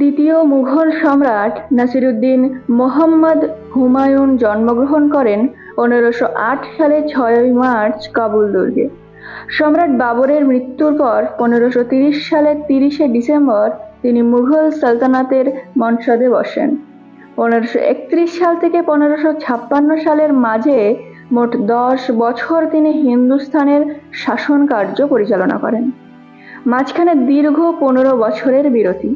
দ্বিতীয় মুঘল সম্রাট নাসিরুদ্দিন মোহাম্মদ হুমায়ুন জন্মগ্রহণ করেন পনেরোশো আট সালে ছয়ই মার্চ কাবুল দুর্গে। সম্রাট বাবরের মৃত্যুর পর পনেরোশো তিরিশ সালের তিরিশে ডিসেম্বর তিনি মুঘল সালতানাতের মনসদে বসেন। পনেরোশো একত্রিশ সাল থেকে পনেরোশো ছাপ্পান্ন সালের মাঝে মোট দশ বছর তিনি হিন্দুস্তানের শাসন কার্য পরিচালনা করেন। মাঝখানে দীর্ঘ পনেরো বছরের বিরতি।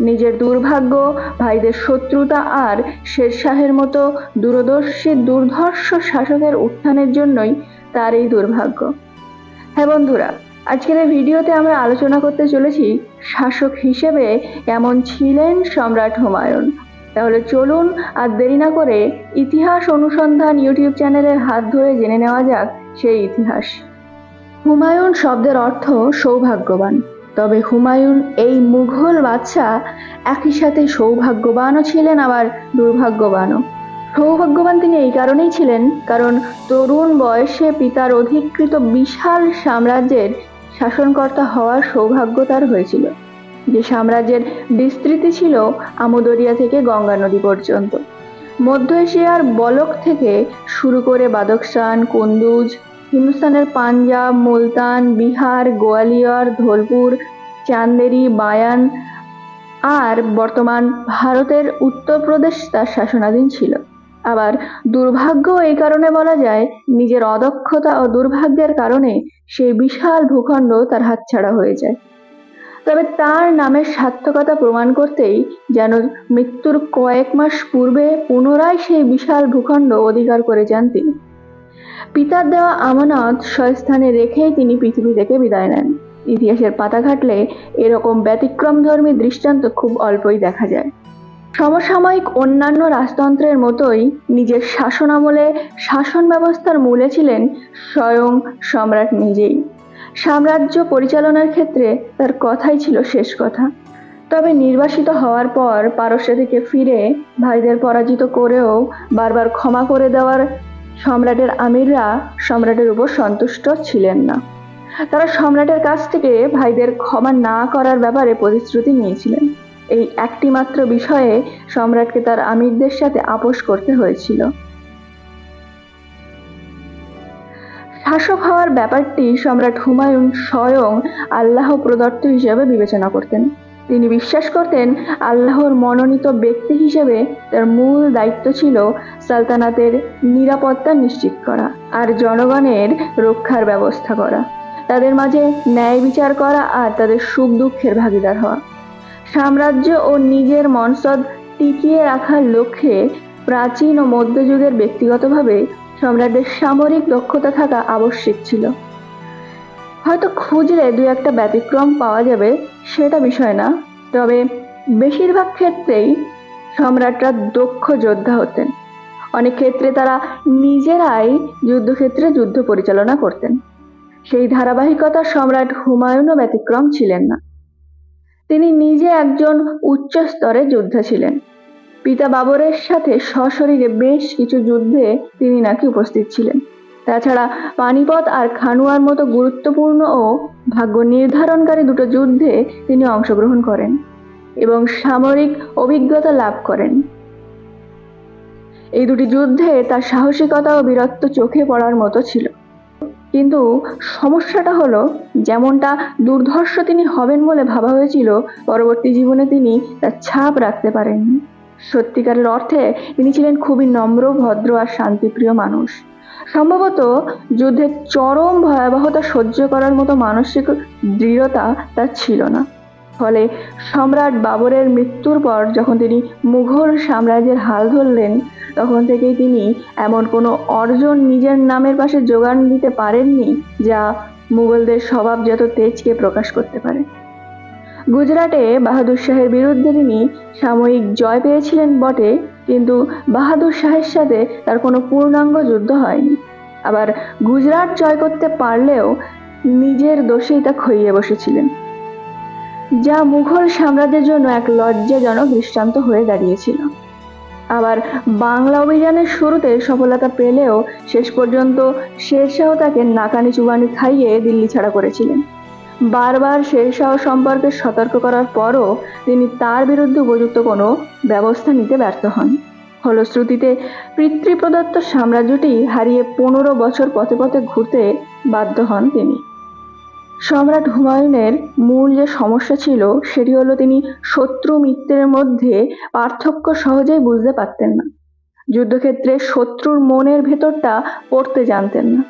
নিজের দুর্ভাগ্য, ভাইদের শত্রুতা আর শেরশাহের মতো দূরদর্শী দুর্ধর্ষ শাসকের উত্থানের জন্যই তার এই দুর্ভাগ্য। হ্যাঁ বন্ধুরা, আজকের এই ভিডিওতে আমরা আলোচনা করতে চলেছি শাসক হিসেবে এমন ছিলেন সম্রাট হুমায়ুন। তাহলে চলুন আর দেরি না করে ইতিহাস অনুসন্ধান ইউটিউব চ্যানেলের হাত ধরে জেনে নেওয়া যাক সেই ইতিহাস। হুমায়ুন শব্দের অর্থ সৌভাগ্যবান। তবে হুমায়ুন, এই মুঘল বাদশাহ একই সাথে সৌভাগ্যবানও ছিলেন আবার দুর্ভাগ্যবানও। সৌভাগ্যবান তিনি এই কারণেই ছিলেন কারণ তরুণ বয়সে পিতার অধিকৃত বিশাল সাম্রাজ্যের শাসনকর্তা হওয়ার সৌভাগ্য তার হয়েছিল। যে সাম্রাজ্যের বিস্তৃতি ছিল আমুদরিয়া থেকে গঙ্গা নদী পর্যন্ত। মধ্য এশিয়ার বলক থেকে শুরু করে বাদকস্তান কুন্দুজ হিন্দুস্তানের পাঞ্জাব, মুলতান, বিহার, গোয়ালিয়র, ধোলপুর, চান্দেরি, বায়ান আর বর্তমান ভারতের উত্তরপ্রদেশ তার শাসনাধীন ছিল। আবার দুর্ভাগ্য এই কারণে বলা যায়, নিজের অদক্ষতা ও দুর্ভাগ্যের কারণে সেই বিশাল ভূখণ্ড তার হাতছাড়া হয়ে যায়। তবে তার নামের সার্থকতা প্রমাণ করতেই যেন মৃত্যুর কয়েক মাস পূর্বে পুনরায় সেই বিশাল ভূখণ্ড অধিকার করে যান তিনি। পিতার দেওয়া আমানত স্বস্থানে রেখেই তিনি পৃথিবী থেকে বিদায় নেন। ইতিহাসের পাতা ঘাটলে এরকম ব্যতিক্রমধর্মী দৃষ্টান্ত খুব অল্পই দেখা যায়। সমসাময়িক অন্যান্য রাজতন্ত্রের মতোই নিজের শাসন আমলে শাসন ব্যবস্থার মূলে ছিলেন স্বয়ং সম্রাট নিজেই। সাম্রাজ্য পরিচালনার ক্ষেত্রে তার কথাই ছিল শেষ কথা। তবে নির্বাসিত হওয়ার পর পারস্য থেকে ফিরে ভাইদের পরাজিত করেও বারবার ক্ষমা করে দেওয়ার সম্রাটের আমিররা সম্রাটের উপর সন্তুষ্ট ছিলেন না। তারা সম্রাটের কাছ থেকে ভাইদের ক্ষমা না করার ব্যাপারে প্রতিশ্রুতি নিয়েছিলেন। এই একটি মাত্র বিষয়ে সম্রাটকে তার আমিরদের সাথে আপোষ করতে হয়েছিল। শাসক হওয়ার ব্যাপারটি সম্রাট হুমায়ুন স্বয়ং আল্লাহ প্রদত্ত হিসেবে বিবেচনা করতেন। তিনি বিশ্বাস করতেন আল্লাহর মনোনীত ব্যক্তি হিসেবে তার মূল দায়িত্ব ছিল সালতানাতের নিরাপত্তা নিশ্চিত করা আর জনগণের রক্ষার ব্যবস্থা করা। তাদের মাঝে ন্যায় বিচার করা আর তাদের সুখ দুঃখের ভাগিদার হওয়া। সাম্রাজ্য ও নিজের মনসদ টিকিয়ে রাখার লক্ষ্যে প্রাচীন ও মধ্যযুগের ব্যক্তিগতভাবে সম্রাটদের সামরিক দক্ষতা থাকা আবশ্যিক ছিল। হয়তো খুঁজলে দু একটা ব্যতিক্রম পাওয়া যাবে সেটা বিষয় না। তবে বেশিরভাগ ক্ষেত্রেই সম্রাটরা দক্ষ যোদ্ধা হতেন। অনেক ক্ষেত্রে তারা নিজেরাই যুদ্ধক্ষেত্রে যুদ্ধ পরিচালনা করতেন। সেই ধারাবাহিকতা সম্রাট হুমায়ুনও ব্যতিক্রম ছিলেন না। তিনি নিজে একজন উচ্চ স্তরের যোদ্ধা ছিলেন। পিতা বাবরের সাথে সশরীরে বেশ কিছু যুদ্ধে তিনি নাকি উপস্থিত ছিলেন। তাছাড়া পানিপথ আর খানুয়ার মতো গুরুত্বপূর্ণ ও ভাগ্য নির্ধারণকারী দুটো যুদ্ধে তিনি অংশগ্রহণ করেন এবং সামরিক অভিজ্ঞতা লাভ করেন। এই দুটি যুদ্ধে তার সাহসিকতা ও বীরত্ব চোখে পড়ার মতো ছিল। কিন্তু সমস্যাটা হলো, যেমনটা দুর্ধর্ষ তিনি হবেন বলে ভাবা হয়েছিল, পরবর্তী জীবনে তিনি তার ছাপ রাখতে পারেননি। সত্যিকারের অর্থে তিনি ছিলেন খুবই নম্র, ভদ্র আর শান্তিপ্রিয় মানুষ। সম্ভবত যুদ্ধের চরম ভয়াবহতা সহ্য করার মতো মানসিক দৃঢ়তা তার ছিল না। ফলে সম্রাট বাবরের মৃত্যুর পর যখন তিনি মুঘল সাম্রাজ্যের হাল ধরলেন, তখন থেকেই তিনি এমন কোনো অর্জন নিজের নামের পাশে যোগান দিতে পারেননি যা মুঘলদের স্বভাবজাত তেজকে প্রকাশ করতে পারে। গুজরাটে বাহাদুর শাহের বিরুদ্ধে তিনি সাময়িক জয় পেয়েছিলেন বটে কিন্তু বাহাদুর শাহের সাথে তার কোনো পূর্ণাঙ্গ যুদ্ধ হয়নি। আবার গুজরাট জয় করতে পারলেও নিজের দোষেই তা খইয়ে বসেছিলেন। যা মুঘল সাম্রাজ্যের জন্য এক লজ্জাজনক দৃষ্টান্ত হয়ে দাঁড়িয়েছিল। আবার বাংলা অভিযানের শুরুতে সফলতা পেলেও শেষ পর্যন্ত শেরশাহ তাকে নাকানি চুবানি খাইয়ে দিল্লি ছাড়া করেছিলেন। বারবার শেরশাহ সম্পর্কে সতর্ক করার পরও তিনি তার বিরুদ্ধে উপযুক্ত কোনো ব্যবস্থা নিতে ব্যর্থ হন। ফলশ্রুতিতে পিতৃপ্রদত্ত সাম্রাজ্যটি হারিয়ে পনেরো বছর পথে পথে ঘুরতে বাধ্য হন তিনি। সম্রাট হুমায়ুনের মূল যে সমস্যা ছিল, সেটি হলো তিনি শত্রু মিত্রের মধ্যে পার্থক্য সহজেই বুঝতে পারতেন না। যুদ্ধক্ষেত্রে শত্রুর মনের ভেতরটা পড়তে জানতেন না।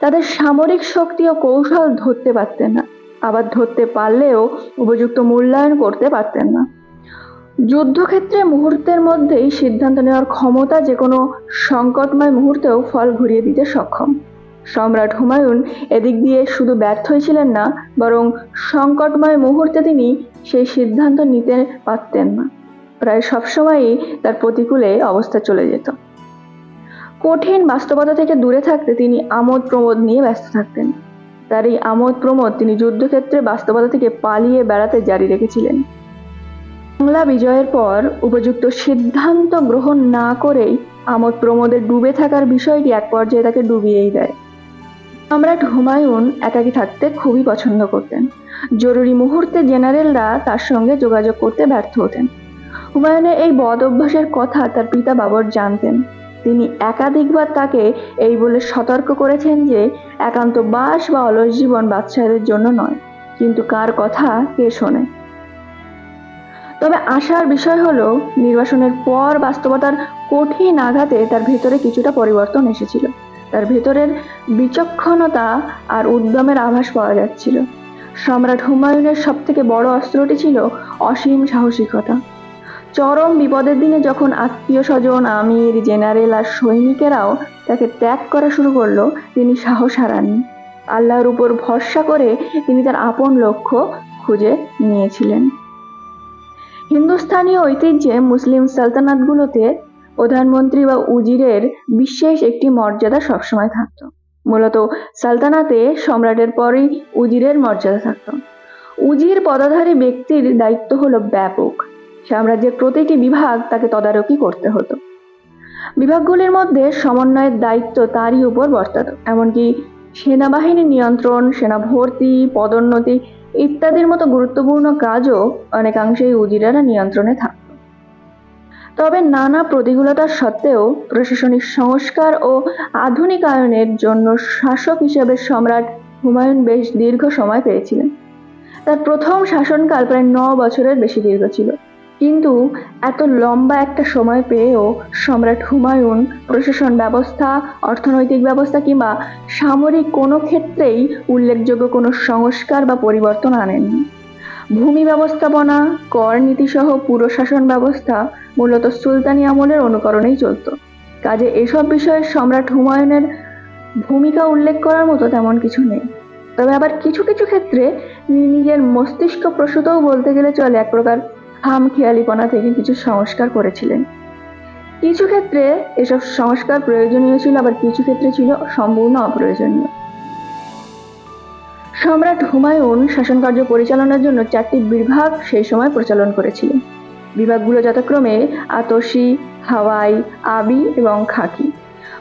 তাদের সামরিক শক্তি ও কৌশল ধরতে পারতেন না। আবার ধরতে পারলেও উপযুক্ত মূল্যায়ন করতে পারতেন না। যুদ্ধক্ষেত্রে মুহূর্তের মধ্যেই সিদ্ধান্ত নেওয়ার ক্ষমতা যে কোনো সংকটময় মুহূর্তেও ফল ঘুরিয়ে দিতে সক্ষম। সম্রাট হুমায়ুন এদিক দিয়ে শুধু ব্যর্থই ছিলেন না, বরং সংকটময় মুহূর্তে তিনি সেই সিদ্ধান্ত নিতে পারতেন না। প্রায় সবসময়ই তার প্রতিকূলে অবস্থা চলে যেত। কঠিন বাস্তবতা থেকে দূরে থাকতে তিনি আমোদ প্রমোদ নিয়ে ব্যস্ত থাকতেন। তার এই আমোদ প্রমোদ তিনি যুদ্ধক্ষেত্রে বাস্তবতা থেকে পালিয়ে বেড়াতে জারি রেখেছিলেন। বাংলা বিজয়ের পর উপযুক্ত সিদ্ধান্ত গ্রহণ না করেই আমোদ প্রমোদে ডুবে থাকার বিষয়টি এক পর্যায়ে তাকে ডুবিয়েই দেয়। সম্রাট হুমায়ুন একাকী থাকতে খুবই পছন্দ করতেন। জরুরি মুহূর্তে জেনারেলরা তার সঙ্গে যোগাযোগ করতে ব্যর্থ হতেন। হুমায়ুনের এই বদ অভ্যাসের কথা তার পিতা বাবর জানতেন। তিনি একাধিকবার তাকে এই বলে সতর্ক করেছেন যে, একান্ত বাস বা অলস জীবন বাচ্চাদের জন্য নয়, কিন্তু কার কথা কে শোনে? তবে আশার বিষয় হলো, নির্বাসনের পর বাস্তবতার কঠিন আঘাতে তার ভেতরে কিছুটা পরিবর্তন এসেছিল। তার ভেতরের বিচক্ষণতা আর উদ্যমের আভাস পাওয়া যাচ্ছিল। সম্রাট হুমায়ুনের সব থেকে বড় অস্ত্রটি ছিল অসীম সাহসিকতা। চরম বিপদের দিনে যখন আত্মীয় স্বজন আমির, জেনারেল আর সৈনিকেরাও তাকে ত্যাগ করা শুরু করল, তিনি সাহস হারাননি। আল্লাহর উপর ভরসা করে তিনি তার আপন লক্ষ্য খুঁজে নিয়েছিলেন। হিন্দুস্থানীয় ঐতিহ্যে মুসলিম সালতানাতগুলোতে প্রধানমন্ত্রী বা উজিরের বিশেষ একটি মর্যাদা সবসময় থাকত। মূলত সালতানাতে সম্রাটের পরেই উজিরের মর্যাদা থাকত। উজির পদাধারী ব্যক্তির দায়িত্ব হলো ব্যাপক। সাম্রাজ্যের প্রতিটি বিভাগ তাকে তদারকি করতে হতো। বিভাগগুলির মধ্যে সমন্বয়ের দায়িত্ব তারই উপর বর্তাত, এমনকি সেনাবাহিনী নিয়ন্ত্রণ, সেনা ভর্তি, পদোন্নতি ইত্যাদির মতো গুরুত্বপূর্ণ কাজও অনেকাংশেই উজিরেরা নিয়ন্ত্রণে থাকত। তবে নানা প্রতিকূলতার সত্ত্বেও প্রশাসনিক সংস্কার ও আধুনিকায়নের জন্য শাসক হিসেবে সম্রাট হুমায়ুন বেশ দীর্ঘ সময় পেয়েছিলেন। তার প্রথম শাসনকাল প্রায় ন বছরের বেশি দীর্ঘ ছিল। কিন্তু এত লম্বা একটা সময় পেয়েও সম্রাট হুমায়ুন প্রশাসন ব্যবস্থা, অর্থনৈতিক ব্যবস্থা কিংবা সামরিক কোনো ক্ষেত্রেই উল্লেখযোগ্য কোনো সংস্কার বা পরিবর্তন আনেননি ভূমি ব্যবস্থাপনা, কর নীতিসহ পুরো শাসন ব্যবস্থা মূলত সুলতানি আমলের অনুকরণেই চলত। কাজে এসব বিষয়ে সম্রাট হুমায়ুনের ভূমিকা উল্লেখ করার মতো তেমন কিছু নেই। তবে আবার কিছু কিছু ক্ষেত্রে নিজের মস্তিষ্ক প্রসূতও বলতে গেলে চলে এক প্রকার হাম খেয়ালিপনা থেকে কিছু সংস্কার করেছিলেন। কিছু ক্ষেত্রে এসব সংস্কার প্রয়োজনীয় ছিল, আবার কিছু ক্ষেত্রে ছিল সম্পূর্ণ অপ্রয়োজনীয়। সম্রাট হুমায়ুন শাসনকার্য পরিচালনার জন্য চারটি বিভাগ সেই সময় প্রচলন করেছিলেন। বিভাগগুলো যথাক্রমে আতসি, হাওয়াই, আবি এবং খাকি।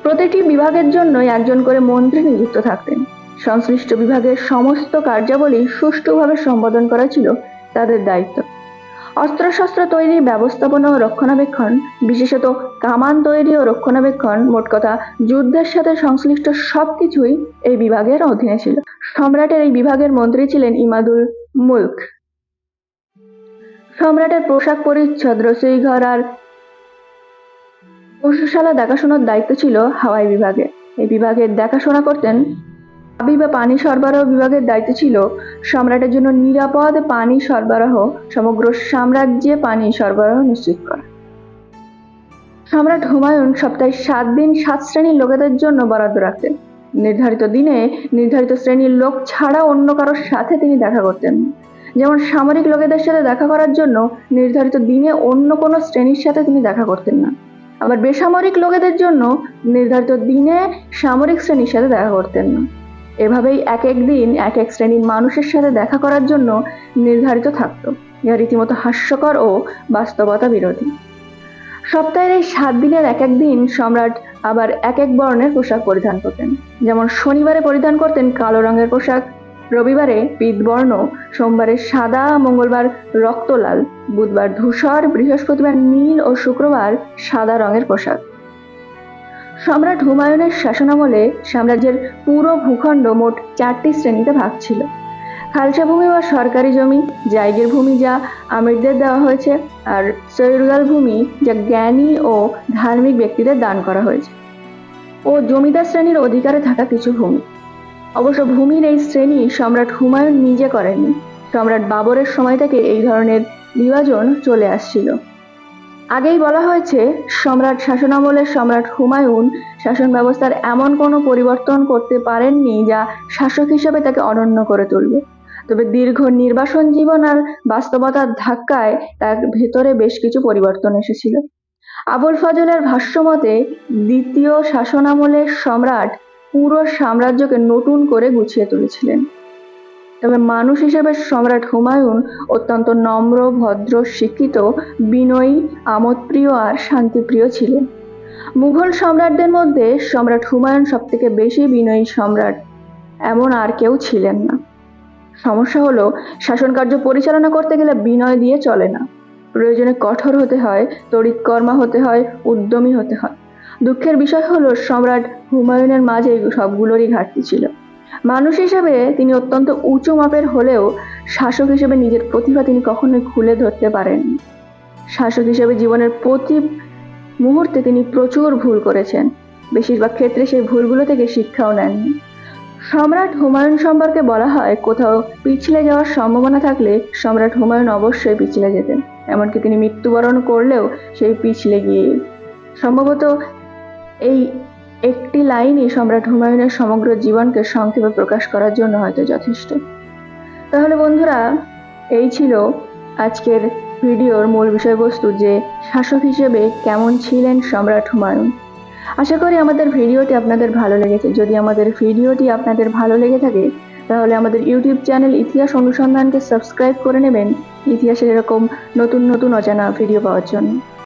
প্রতিটি বিভাগের জন্যই একজন করে মন্ত্রী নিযুক্ত থাকতেন। সংশ্লিষ্ট বিভাগের সমস্ত কার্যাবলী সুষ্ঠুভাবে সম্পাদন করা ছিল তাদের দায়িত্ব। অস্ত্রশস্ত্র তৈরি ব্যবস্থাপনা ও রক্ষণাবেক্ষণ, বিশেষত কামান তৈরি ও রক্ষণাবেক্ষণ, মোট কথা যুদ্ধের সাথে সংশ্লিষ্ট সবকিছুই এই বিভাগের অধীনে ছিল। সম্রাটের এই বিভাগের মন্ত্রী ছিলেন ইমাদুল মুলক। সম্রাটের পোশাক পরিচ্ছদ রসই ঘর আর পশুশালা দেখাশোনার দায়িত্ব ছিল হাওয়াই বিভাগে। এই বিভাগের দেখাশোনা করতেন আবি বা পানি সরবরাহ বিভাগের দায়িত্ব ছিল সম্রাটের জন্য নিরাপদ পানি সরবরাহ, সমগ্র সাম্রাজ্যে পানি সরবরাহ নিশ্চিত করা। সম্রাট হুমায়ুন সপ্তাহে সাত দিন সাত শ্রেণির লোকেদের জন্য বরাদ্দ রাখতেন। নির্ধারিত দিনে নির্ধারিত শ্রেণির লোক ছাড়া অন্য কারোর সাথে তিনি দেখা করতেন যেমন সামরিক লোকেদের সাথে দেখা করার জন্য নির্ধারিত দিনে অন্য কোনো শ্রেণির সাথে তিনি দেখা করতেন না। আবার বেসামরিক লোকেদের জন্য নির্ধারিত দিনে সামরিক শ্রেণির সাথে দেখা করতেন না। এভাবেই এক এক দিন, এক এক শ্রেণির মানুষের সাথে দেখা করার জন্য নির্ধারিত থাকতো। যা রীতিমতো হাস্যকর ও বাস্তবতা বিরোধী। সপ্তাহের এই সাত দিনের এক এক দিন সম্রাট আবার এক এক বর্ণের পোশাক পরিধান করতেন। যেমন শনিবারে পরিধান করতেন কালো রঙের পোশাক, রবিবারে পিতবর্ণ, সোমবারে সাদা, মঙ্গলবার রক্তলাল, বুধবার ধূসর, বৃহস্পতিবার নীল ও শুক্রবার সাদা রঙের পোশাক। সম্রাট হুমায়ুনের শাসনামলে সাম্রাজ্যের পুরো ভূখণ্ড মোট চারটি শ্রেণীতে ভাগ ছিল। খালসা ভূমি বা সরকারি জমি জায়গের ভূমি যা আমিরদের দেওয়া হয়েছে, আর সৈরগাল ভূমি যা জ্ঞানী ও ধার্মিক ব্যক্তিদের দান করা হয়েছে। ও জমিদার শ্রেণির অধিকারে থাকা কিছু ভূমি। অবশ্য ভূমির এই শ্রেণি সম্রাট হুমায়ুন নিজে করেননি। সম্রাট বাবরের সময় থেকে এই ধরনের বিভাজন চলে আসছিল। আগেই বলা হয়েছে, সম্রাট শাসনামলের সম্রাট হুমায়ুন শাসন ব্যবস্থার এমন কোনো পরিবর্তন করতে পারেননি যা শাসক হিসেবে তাকে অনন্য করে তুলবে। তবে দীর্ঘ নির্বাসন জীবন আর বাস্তবতার ধাক্কায় তার ভেতরে বেশ কিছু পরিবর্তন এসেছিল। আবুল ফজলের ভাষ্যমতে দ্বিতীয় শাসনামলের সম্রাট পুরো সাম্রাজ্যকে নতুন করে গুছিয়ে তুলেছিলেন। তবে মানুষ হিসেবে সম্রাট হুমায়ুন অত্যন্ত নম্র, ভদ্র, শিক্ষিত, বিনয়ী, আমোদপ্রিয় আর শান্তিপ্রিয় ছিলেন। মুঘল সম্রাটদের মধ্যে সম্রাট হুমায়ুন সবথেকে বেশি বিনয়ী সম্রাট এমন আর কেউ ছিলেন না। সমস্যা হলো শাসন কার্য পরিচালনা করতে গেলে বিনয় দিয়ে চলে না। প্রয়োজনে কঠোর হতে হয়, তড়িৎকর্মা হতে হয়, উদ্যমী হতে হয়। দুঃখের বিষয় হলো, সম্রাট হুমায়ুনের মাঝে সবগুলোরই ঘাটতি ছিল। মানুষ হিসেবে তিনি অত্যন্ত উঁচু মাপের হলেও শাসক হিসেবে নিজের প্রতিভা তিনি কখনোই খুলে ধরতে পারেননি শাসক হিসেবে জীবনের প্রতি মুহূর্তে তিনি প্রচুর ভুল করেছেন। বেশিরভাগ ক্ষেত্রে সেই ভুলগুলো থেকে শিক্ষাও নেননি। সম্রাট হুমায়ুন সম্পর্কে বলা হয়, কোথাও পিছলে যাওয়ার সম্ভাবনা থাকলে সম্রাট হুমায়ুন অবশ্যই পিছলে যেতেন। এমনকি তিনি মৃত্যুবরণ করলেও সেই পিছলে গিয়ে। সম্ভবত এই একটি লাইনই সম্রাট হুমায়ুনের সমগ্র জীবনকে সংক্ষেপে প্রকাশ করার জন্য হয়তো যথেষ্ট। তাহলে বন্ধুরা, এই ছিল আজকের ভিডিওর মূল বিষয়বস্তু যে শাসক হিসেবে কেমন ছিলেন সম্রাট হুমায়ুন। আশা করি আমাদের ভিডিওটি আপনাদের ভালো লেগেছে। যদি আমাদের ভিডিওটি আপনাদের ভালো লেগে থাকে, তাহলে আমাদের ইউটিউব চ্যানেল ইতিহাস অনুসন্ধানকে সাবস্ক্রাইব করে নেবেন ইতিহাসের এরকম নতুন নতুন অজানা ভিডিও পাওয়ার জন্য।